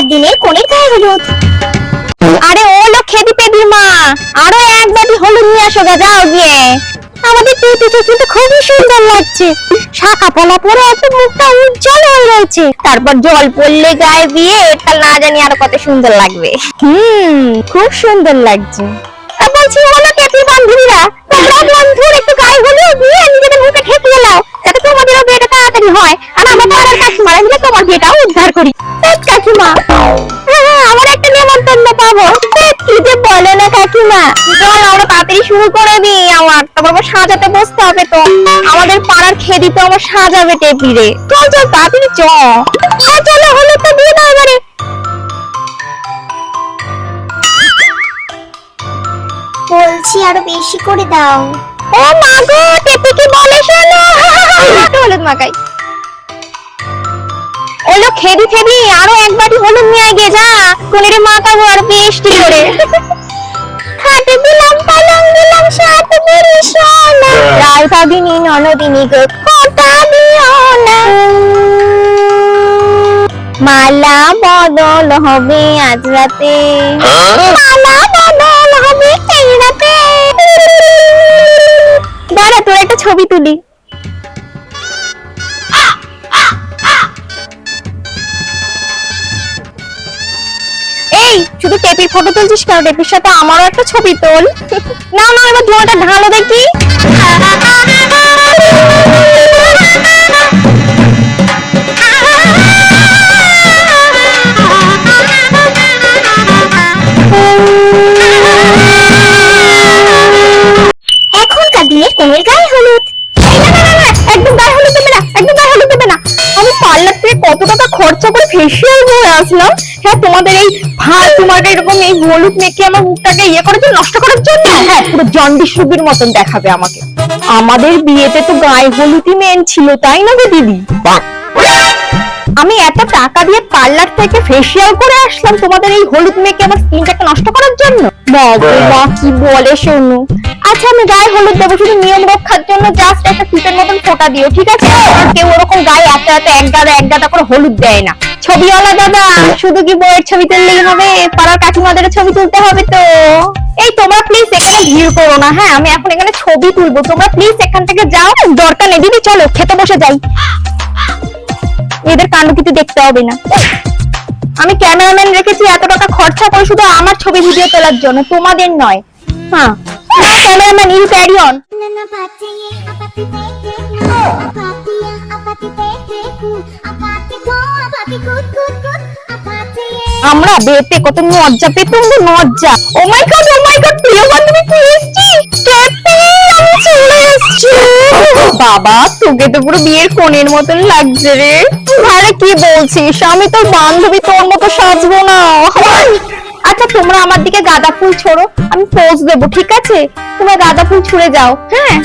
দিনের কোনের গায়ে হলুদ। আরে ও আরও এক বাটি হলুদ নিয়ে আসো গা, যাও গিয়ে। আমাদের পেটিকে কিন্তু খুবই সুন্দর লাগছে। শাখা পলা পরে একটু মুখটা উজ্জ্বল হয়ে রয়েছে। তারপর জল পড়লে গায়ে দিয়ে এটা না জানি আরও কত সুন্দর লাগবে। হুম, খুব সুন্দর লাগছে। বলছি হলো কেতির বান্ধবীরা? তোমরা বন্ধুর একটু গায়ে হলুদ দিয়ে নিজেদের মুখে ঠেকিয়ে নাও। যাতে তাড়াতাড়ি হয়। আর আমার কাকিমারা মিলে তোমার বিয়েটাও উদ্ধার করি। কাকিমা। হ্যাঁ, আমার একটা নেমন্তন্ন পাবো। কি যে বলে না কাকিমা। চল আমরা তাড়াতাড়ি শুরু করে দিই আমার। তারপর আবার সাজাতে বসতে হবে তো। আমাদের পাড়ার খেদি তো আমার সাজাবে টেপিরে চল চল তাড়াতাড়ি চ। হ্যাঁ চলো হলো তো দিয়ে দাও এবারে। বলছি আরও বেশি করে দাও। ও মা গো টেপি কি বলে শোনো? হলুদ মাখাই। খেদি খেদি আরও এক বাটি হলুদ নিয়ে যা। কোনের মাখাবো আর বেশটি করে। খাটে দিলাম পালং দিলাম সোনা। রায় ভাবিনি ননদিনী গো কথা দিও না। মালা বদল হবে আজ রাতে। মালা এই, শুধু টেপির ফটো তুলছিস কেন? টেপির সাথে আমারও একটা ছবি তোল। না না, এবার ধোঁয়াটা ঢালো দেখি। এখনকার দিনের কোনের গায়ে হলুদ। কত টাকা খরচা করে ফেসিয়াল করে আসলাম? হ্যাঁ তোমাদের এই ভাত তোমাকে এরকম এই হলুদ মেখে আমার মুখটাকে ইয়ে করার জন্য নষ্ট করার জন্য? হ্যাঁ পুরো জন্ডিস রোগীর মতন দেখাবে আমাকে। আমাদের বিয়েতে তো গায়ে হলুদই মেন ছিল তাই না গো দিদি? আমি এত টাকা দিয়ে পার্লার থেকে ফেসিয়াল করে আসলাম তোমাদের এই হলুদ মেখে আমার স্কিনটাকে নষ্ট করার জন্য? বাবা মা কি বলে শোনো? আচ্ছা আমি গায়ে হলুদ দেবো, শুধু নিয়ম রক্ষার জন্য জাস্ট একটা টিপের মতন ফোঁটা দিও, ঠিক আছে? আর কেউ ওরকম গায়ে এত এত এক গাদা এক গাদা করে হলুদ দেয় না। ছবিওয়ালা দাদা শুধু কি বইয়ের ছবি তুললেই হবে? পাড়ার কাকিমাদের ছবি তুলতে হবে তো। এই তোমরা প্লিজ এখানে ভিড় করো না হ্যাঁ? আমি এখন এখানে ছবি তুলবো। তোমরা প্লিজ এখান থেকে যাও, দরকার নেই, দিদি, চলো, খেতে বসে যাই। এদের কাণ্ড কিছু দেখতে হবে না। আমি ক্যামেরাম্যান রেখেছি, এত টাকা খরচা করে শুধু আমার ছবি ভিডিও তোলার জন্য, তোমাদের নয়। হ্যাঁ। কুত কুত কুত আপাতিয়ে আমরা বেতে কত লজ্জা পেতাম গো লজ্জা ও মাই গড ও মাই গড প্রিয় বান্ধবী তুই এসেছিস কেপি আমি চলে এসেছি বাবা তোকে তো পুরো বিয়ের কোণের মতন লাগছে রে আরে কি বলছিস আমি তোর বান্ধবী তোর মতো সাজবো না আচ্ছা তোমরা আমার দিকে গাঁদা ফুল ছোড়ো, আমি পোজ দেবো, ঠিক আছে? তোমরা গাঁদা ফুল ছুঁড়ে যাও হ্যাঁ?